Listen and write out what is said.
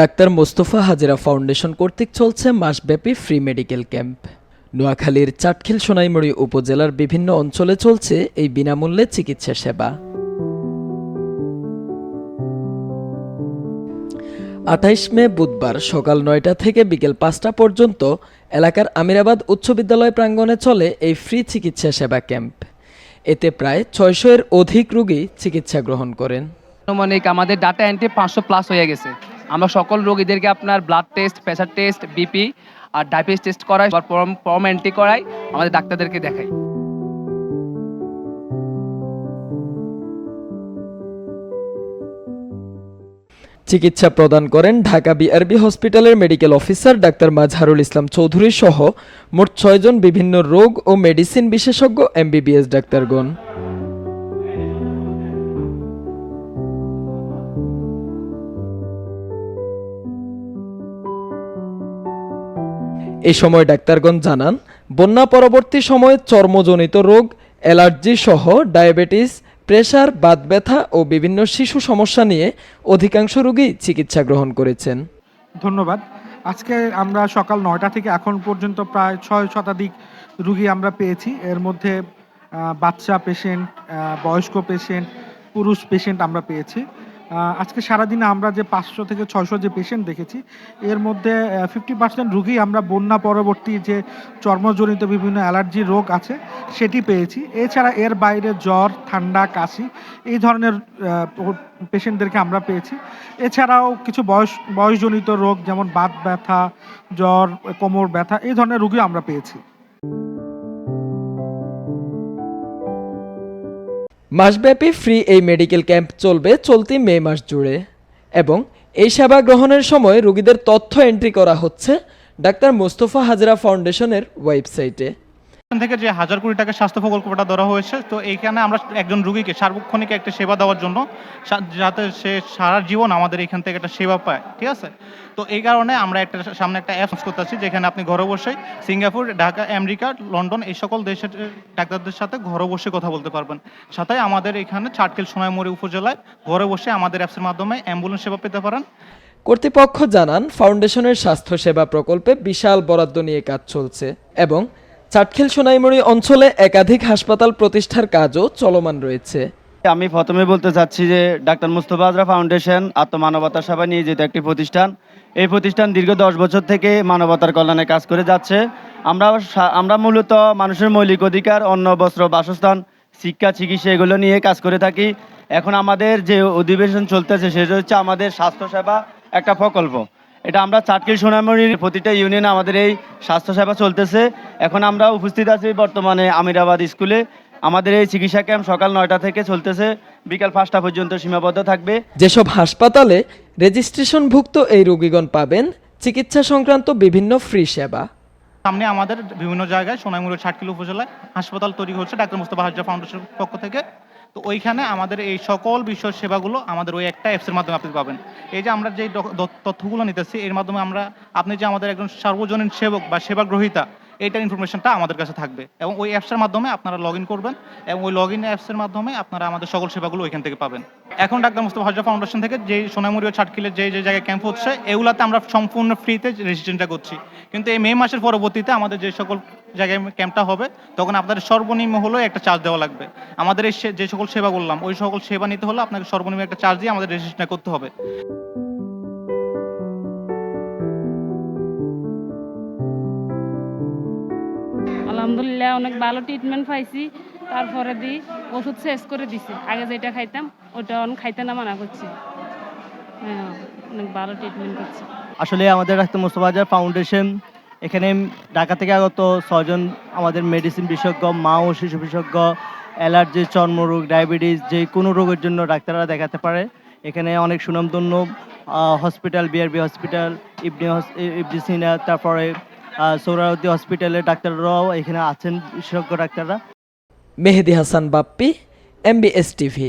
Doctor Mostafa Hajera foundation কর্তৃক চলছে মাসব্যাপী ফ্রি মেডিকেল ক্যাম্প। নোয়াখালীর চাটখিল সোনাইমুড়ি উপজেলার বিভিন্ন অঞ্চলে চলছে এই বিনামূল্যে চিকিৎসা সেবা। আঠাইশ মে বুধবার সকাল নয়টা থেকে বিকেল পাঁচটা পর্যন্ত এলাকার আমিরাবাদ উচ্চ বিদ্যালয় প্রাঙ্গণে চলে এই ফ্রি চিকিৎসা সেবা ক্যাম্প। এতে প্রায় ছয়শো এর অধিক রোগী চিকিৎসা গ্রহণ করেন। আমাদের ডাটা এন্ট্রি পাঁচশো প্লাস হয়ে গেছে। আমরা সকল রোগীদেরকে আপনার blood test pressure test BP আর ডায়াবেটিস টেস্ট করাই, বা ফর্ম ফর্ম এন্ট্রি করাই, আমাদের ডাক্তারদেরকে দেখাই। চিকিৎসা প্রদান করেন ঢাকা বিআরবি হসপিটালের মেডিকেল অফিসার ডাক্তার মাজহারুল ইসলাম চৌধুরী সহ মোট ছয়জন বিভিন্ন রোগ ও মেডিসিন বিশেষজ্ঞ এমবিবিএস ডাক্তারগণ। এ সময় ডাক্তারগণ জানান, বন্যা পরবর্তী সময়ে চর্মজনিত রোগ, অ্যালার্জি সহ ডায়াবেটিস, প্রেশার, বাত ব্যথা ও বিভিন্ন শিশু সমস্যা নিয়ে অধিকাংশ রোগী চিকিৎসা গ্রহণ করেছেন। ধন্যবাদ। আজকে আমরা সকাল নয়টা থেকে এখন পর্যন্ত প্রায় ছয় শতাধিক রুগী আমরা পেয়েছি। এর মধ্যে বাচ্চা পেশেন্ট বয়স্ক পেশেন্ট পুরুষ পেশেন্ট আমরা পেয়েছি। আজকে সারাদিনে আমরা যে পাঁচশো থেকে ছয়শো যে পেশেন্ট দেখেছি, এর মধ্যে ফিফটি পার্সেন্ট রুগী আমরা বন্যা পরবর্তী যে চর্মজনিত বিভিন্ন অ্যালার্জি রোগ আছে, সেটি পেয়েছি। এছাড়া এর বাইরে জ্বর, ঠান্ডা, কাশি, এই ধরনের পেশেন্টদেরকে আমরা পেয়েছি। এছাড়াও কিছু বয়স, বয়সজনিত রোগ যেমন বাত ব্যথা, জ্বর, কোমর ব্যথা, এই ধরনের রোগী আমরা পেয়েছি। মাসব্যাপী ফ্রি এই মেডিকেল ক্যাম্প চলবে চলতি মে মাস জুড়ে এবং এই সেবা গ্রহণের সময় রোগীদের তথ্য এন্ট্রি করা হচ্ছে ডাক্তার মোস্তফা হাজরা ফাউন্ডেশনের ওয়েবসাইটে থেকে যে হাজার কোটি টাকার স্বাস্থ্য প্রকল্পটা ধরা হয়েছে, তো এইখানে আমরা একজন রুগীকে সার্বক্ষণিক একটা সেবা দেওয়ার জন্য যাতে সে সারা জীবন আমাদের এখান থেকে একটা সেবা পায়, ঠিক আছে? তো এই কারণে আমরা একটা সামনে একটা অ্যাপস করতেছি যেখানে আপনি ঘরে বসেই সিঙ্গাপুর, ঢাকা, আমেরিকা, লন্ডন এই সকল দেশের ডাক্তারদের সাথে ঘরে বসে কথা বলতে পারবেন। সাথে আমাদের এখানে চাটকিল সোনাইমুড়ি উপজেলায় ঘরে বসে আমাদের অ্যাপসের মাধ্যমে অ্যাম্বুলেন্স সেবা পেতে পারেন। কর্তৃপক্ষ জানান, ফাউন্ডেশনের স্বাস্থ্যসেবা প্রকল্পে বিশাল বরাদ্দ নিয়ে কাজ চলছে এবং চাটখিল সোনাইমুড়ি অঞ্চলে একাধিক হাসপাতাল প্রতিষ্ঠার কাজও চলমান রয়েছে। আমি প্রথমে বলতে চাচ্ছি যে ডাক্তার মুস্তফা আজরা ফাউন্ডেশন আত্মমানবতার সেবা নিয়োজিত একটি প্রতিষ্ঠান, এই প্রতিষ্ঠান দীর্ঘ দশ বছর থেকে মানবতার কল্যাণে কাজ করে যাচ্ছে। আমরা আমরা মূলত মানুষের মৌলিক অধিকার, অন্ন, বস্ত্র, বাসস্থান, শিক্ষা, চিকিৎসা এগুলো নিয়ে কাজ করে থাকি। এখন আমাদের যে অধিবেশন চলতেছে, সেটা হচ্ছে আমাদের স্বাস্থ্যসেবা একটা প্রকল্প। এটা আমরা চাটকিল সোনামণির প্রতিটা ইউনিয়নে আমাদের এই স্বাস্থ্যসেবা চলতেছে। এখন আমরা উপস্থিত আছি বর্তমানে আমিরাবাদ স্কুলে। আমাদের এই চিকিৎসা ক্যাম্প সকাল নয়টা থেকে চলতেছে। বিকাল পাঁচটা পর্যন্ত সীমাবদ্ধ থাকবে। যেসব হাসপাতালে রেজিস্ট্রেশনভুক্ত এই রোগীগণ পাবেন চিকিৎসা সংক্রান্ত বিভিন্ন ফ্রি সেবা। সামনে আমাদের বিভিন্ন জায়গায় সোনাইমুড়ি ষাটকিলো উপজেলায় হাসপাতাল তৈরি হচ্ছে ডাক্তার মুস্তফা হাজরা ফাউন্ডেশনের পক্ষ থেকে। তো ওইখানে আমাদের এই সকল বিষয় সেবাগুলো আমাদের ওই একটা অ্যাপসের মাধ্যমে আপনি পাবেন। এই যে আমরা যে তথ্যগুলো নিতেছি, এর মাধ্যমে আমরা, আপনি যে আমাদের একজন সার্বজনীন সেবক বা সেবা গ্রহীতা এইটার ইনফরমেশনটা আমাদের কাছে থাকবে। এবং ওই অ্যাপসের মাধ্যমে আপনারা লগ করবেন এবং ওই লগ ইন অ্যাপসের মাধ্যমে আপনারা আমাদের সকল সেবাগুলো ওইখান থেকে পাবেন। এখন ডাক্তার মুস্তফা হাজরা ফাউন্ডেশন থেকে যে সোনামুড়ি ছাটকিলের যে যে জায়গায় ক্যাম্প হচ্ছে, এগুলাতে আমরা সম্পূর্ণ ফ্রিতে রেজিস্ট্রেশনটা করছি। কিন্তু এই মে মাসের পরবর্তীতে আমাদের যে সকল জায়গায় ক্যাম্পটা হবে, তখন আপনাদের সর্বনিম্ন হলেও একটা চার্জ দেওয়া লাগবে। আমাদের এই যে সকল সেবা করলাম, ওই সকল সেবা নিতে হলে আপনাকে সর্বনিম্ন একটা চার্জ দিয়ে আমাদের রেজিস্ট্রেশনটা করতে হবে। আলহামদুলিল্লাহ, অনেক ভালো ট্রিটমেন্ট পাইছি। তারপরে দি ওষুধ শেষ করে দিছে। আগে যেটা খাইতাম ওটা অনেক খাইতে না মানা করছি। হ্যাঁ অনেক ভালো ট্রিটমেন্ট আসলে আমাদের ডাক্তার মোস্তফা আজহার ফাউন্ডেশন এখানে ঢাকা থেকে আগত ছয়জন আমাদের মেডিসিন বিশেষজ্ঞ, মা ও শিশু বিশেষজ্ঞ অ্যালার্জি চর্মরোগ ডায়াবেটিস যে কোনো রোগের জন্য ডাক্তাররা দেখাতে পারে। এখানে অনেক সুনামধন্য hospital BRB hospital Ibn Ibn Sina তারপরে সৌরাবতী হসপিটালের ডাক্তাররাও এখানে আছেন বিশেষজ্ঞ ডাক্তাররা। Mehedi Hasan Bappi MBS TV.